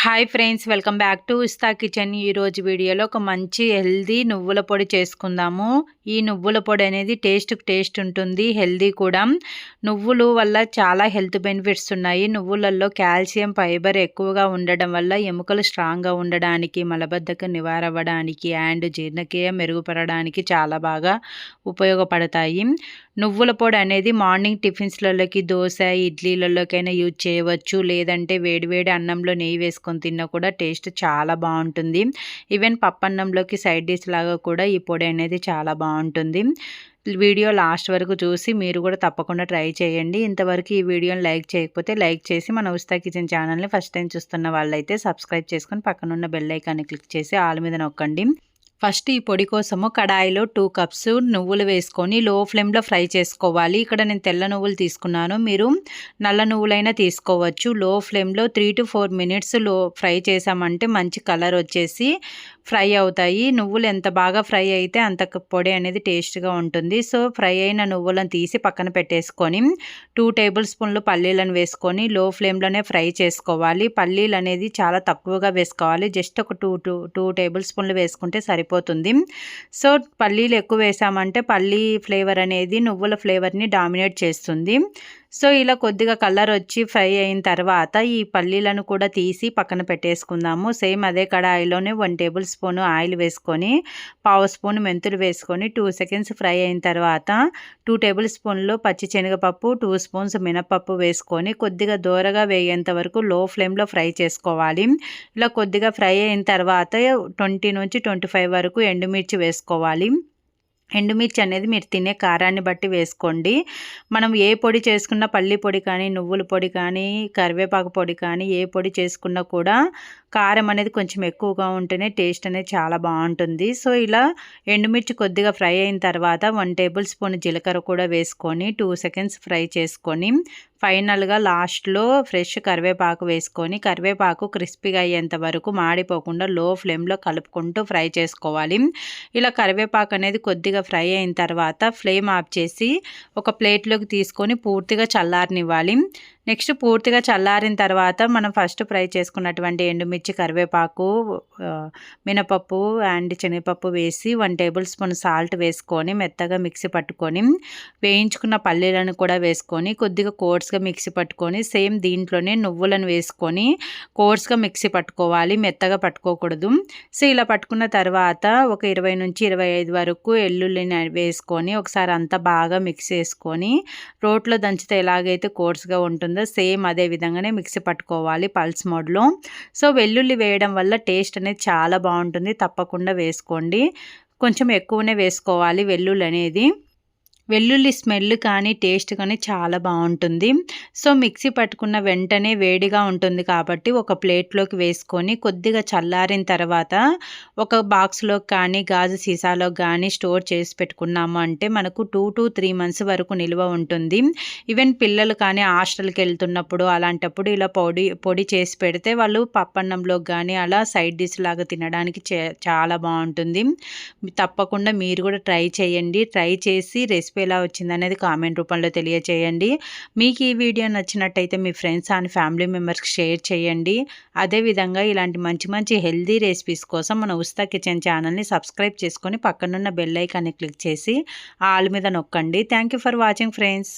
Hi friends welcome back to ఇస్తా kitchen ఈరోజు వీడియోలో ఒక మంచి హెల్దీ నువ్వుల పొడి చేసుకుందాము. ఈ నువ్వుల పొడి అనేది టేస్ట్ టేస్ట్ ఉంటుంది హెల్దీ కూడా. నువ్వులు వల్ల చాలా హెల్త్ బెనిఫిట్స్ ఉన్నాయి. నువ్వులలో కాల్షియం ఫైబర్ ఎక్కువగా ఉండడం వల్ల ఎముకలు స్ట్రాంగ్గా ఉండడానికి మలబద్ధకం నివారవ్వడానికి అండ్ జీర్ణక్రియ మెరుగుపడడానికి చాలా బాగా ఉపయోగపడతాయి. నువ్వుల పొడి అనేది మార్నింగ్ టిఫిన్స్లలోకి దోశ ఇడ్లీలలోకైనా యూజ్ చేయవచ్చు. లేదంటే వేడివేడి అన్నంలో నెయ్యి వేసుకొని తిన్నా కూడా టేస్ట్ చాలా బాగుంటుంది. ఈవెన్ పప్పన్నంలోకి సైడ్ డిష్ లాగా కూడా ఈ పొడి అనేది చాలా బాగుంటుంది. వీడియో లాస్ట్ వరకు చూసి మీరు కూడా తప్పకుండా ట్రై చేయండి. ఇంతవరకు ఈ వీడియోని లైక్ చేయకపోతే లైక్ చేసి మన ఉస్తా కిచెన్ ఛానల్ని ఫస్ట్ టైం చూస్తున్న వాళ్ళైతే సబ్స్క్రైబ్ చేసుకొని పక్కనున్న బెల్ ఐకాన్ని క్లిక్ చేసి ఆల్ మీద నొక్కండి. ఫస్ట్ ఈ పొడి కోసము కడాయిలో టూ కప్స్ నువ్వులు వేసుకొని లో ఫ్లేమ్లో ఫ్రై చేసుకోవాలి. ఇక్కడ నేను తెల్ల నువ్వులు తీసుకున్నాను. మీరు నల్ల నువ్వులైనా తీసుకోవచ్చు. లో ఫ్లేమ్లో త్రీ టు ఫోర్ మినిట్స్లో ఫ్రై చేసామంటే మంచి కలర్ వచ్చేసి ఫ్రై అవుతాయి. నువ్వులు ఎంత బాగా ఫ్రై అయితే అంత పొడి అనేది టేస్ట్గా ఉంటుంది. సో ఫ్రై అయిన నువ్వులను తీసి పక్కన పెట్టేసుకొని టూ టేబుల్ స్పూన్లు పల్లీలను వేసుకొని లో ఫ్లేమ్లోనే ఫ్రై చేసుకోవాలి. పల్లీలు అనేది చాలా తక్కువగా వేసుకోవాలి. జస్ట్ ఒక టూ టూ టూ టేబుల్ స్పూన్లు వేసుకుంటే సరిపోతుంది సో పల్లీలు ఎక్కువ వేసామంటే పల్లీ ఫ్లేవర్ అనేది నువ్వుల ఫ్లేవర్ని డామినేట్ చేస్తుంది. సో ఇలా కొద్దిగా కలర్ వచ్చి ఫ్రై అయిన తర్వాత ఈ పల్లీలను కూడా తీసి పక్కన పెట్టేసుకుందాము. సేమ్ అదే కడాయిలోనే వన్ టేబుల్ స్పూన్ ఆయిల్ వేసుకొని పావు స్పూన్ మెంతులు వేసుకొని టూ సెకండ్స్ ఫ్రై అయిన తర్వాత టూ టేబుల్ స్పూన్లు పచ్చి శనగపప్పు టూ స్పూన్స్ మినపప్పు వేసుకొని కొద్దిగా దూరగా వేయేంత వరకు లో ఫ్లేమ్లో ఫ్రై చేసుకోవాలి. ఇలా కొద్దిగా ఫ్రై అయిన తర్వాత ట్వంటీ నుంచి ట్వంటీ ఫైవ్ వరకు ఎండుమిర్చి వేసుకోవాలి. ఎండుమిర్చి అనేది మీరు తినే కారాన్ని బట్టి వేసుకోండి. మనం ఏ పొడి చేసుకున్నా పల్లి పొడి కానీ నువ్వుల పొడి కానీ కరివేపాకు పొడి కానీ ఏ పొడి చేసుకున్నా కూడా కారం అనేది కొంచెం ఎక్కువగా ఉంటేనే టేస్ట్ అనేది చాలా బాగుంటుంది. సో ఇలా ఎండుమిర్చి కొద్దిగా ఫ్రై అయిన తర్వాత వన్ టేబుల్ స్పూన్ జీలకర్ర కూడా వేసుకొని టూ సెకండ్స్ ఫ్రై చేసుకొని ఫైనల్గా లాస్ట్లో ఫ్రెష్ కరివేపాకు వేసుకొని కరివేపాకు క్రిస్పీగా అయ్యేంత వరకు మాడిపోకుండా లో ఫ్లేమ్లో కలుపుకుంటూ ఫ్రై చేసుకోవాలి. ఇలా కరివేపాకు అనేది కొద్దిగా ఫ్రై అయిన తర్వాత ఫ్లేమ్ ఆఫ్ చేసి ఒక ప్లేట్లోకి తీసుకొని పూర్తిగా చల్లారనివ్వాలి. నెక్స్ట్ పూర్తిగా చల్లారిన తర్వాత మనం ఫస్ట్ ఫ్రై చేసుకున్నటువంటి ఎండుమిర్చి కరివేపాకు మినపప్పు అండ్ శనగపప్పు వేసి వన్ టేబుల్ స్పూన్ సాల్ట్ వేసుకొని మెత్తగా మిక్సీ పట్టుకొని వేయించుకున్న పల్లీలను కూడా వేసుకొని కొద్దిగా కోర్స్గా మిక్సీ పట్టుకొని సేమ్ దీంట్లోనే నువ్వులను వేసుకొని కోర్స్గా మిక్సీ పట్టుకోవాలి మెత్తగా పట్టుకోకూడదు. సో ఇలా పట్టుకున్న తర్వాత ఒక ఇరవై నుంచి ఇరవై ఐదు వరకు ఎల్లుల్లిని వేసుకొని ఒకసారి అంతా బాగా మిక్స్ చేసుకొని రోట్లో దంచితే ఎలాగైతే కోర్స్గా ఉంటుందో ఉందో సేమ్ అదే విధంగానే మిక్సీ పట్టుకోవాలి పల్స్ మోడ్లో. సో వెల్లుల్లి వేయడం వల్ల టేస్ట్ అనేది చాలా బాగుంటుంది. తప్పకుండా వేసుకోండి. కొంచెం ఎక్కువనే వేసుకోవాలి వెల్లుల్లి అనేది. వెల్లుల్లి స్మెల్ కానీ టేస్ట్ కానీ చాలా బాగుంటుంది. సో మిక్సీ పట్టుకున్న వెంటనే వేడిగా ఉంటుంది కాబట్టి ఒక ప్లేట్లోకి వేసుకొని కొద్దిగా చల్లారిన తర్వాత ఒక బాక్స్లో కానీ గాజు సీసాలో కానీ స్టోర్ చేసి పెట్టుకున్నాము అంటే మనకు టూ టు త్రీ మంత్స్ వరకు నిల్వ ఉంటుంది. ఈవెన్ పిల్లలు కానీ హాస్టల్కి వెళ్తున్నప్పుడు అలాంటప్పుడు ఇలా పొడి పొడి చేసి పెడితే వాళ్ళు పప్పన్నంలో కానీ అలా సైడ్ డిష్ లాగా తినడానికి చాలా బాగుంటుంది. తప్పకుండా మీరు కూడా ట్రై చేయండి. ట్రై చేసి రెసిపీ రెసిపీ ఎలా వచ్చింది అనేది కామెంట్ రూపంలో తెలియచేయండి. మీకు ఈ వీడియో నచ్చినట్టయితే మీ ఫ్రెండ్స్ అండ్ ఫ్యామిలీ మెంబర్స్కి షేర్ చేయండి. అదేవిధంగా ఇలాంటి మంచి మంచి హెల్దీ రెసిపీస్ కోసం మన ఉస్తా కిచెన్ ఛానల్ని సబ్స్క్రైబ్ చేసుకొని పక్కనున్న బెల్ ఐకాన్ని క్లిక్ చేసి ఆల్ మీద నొక్కండి. Thank for watching friends.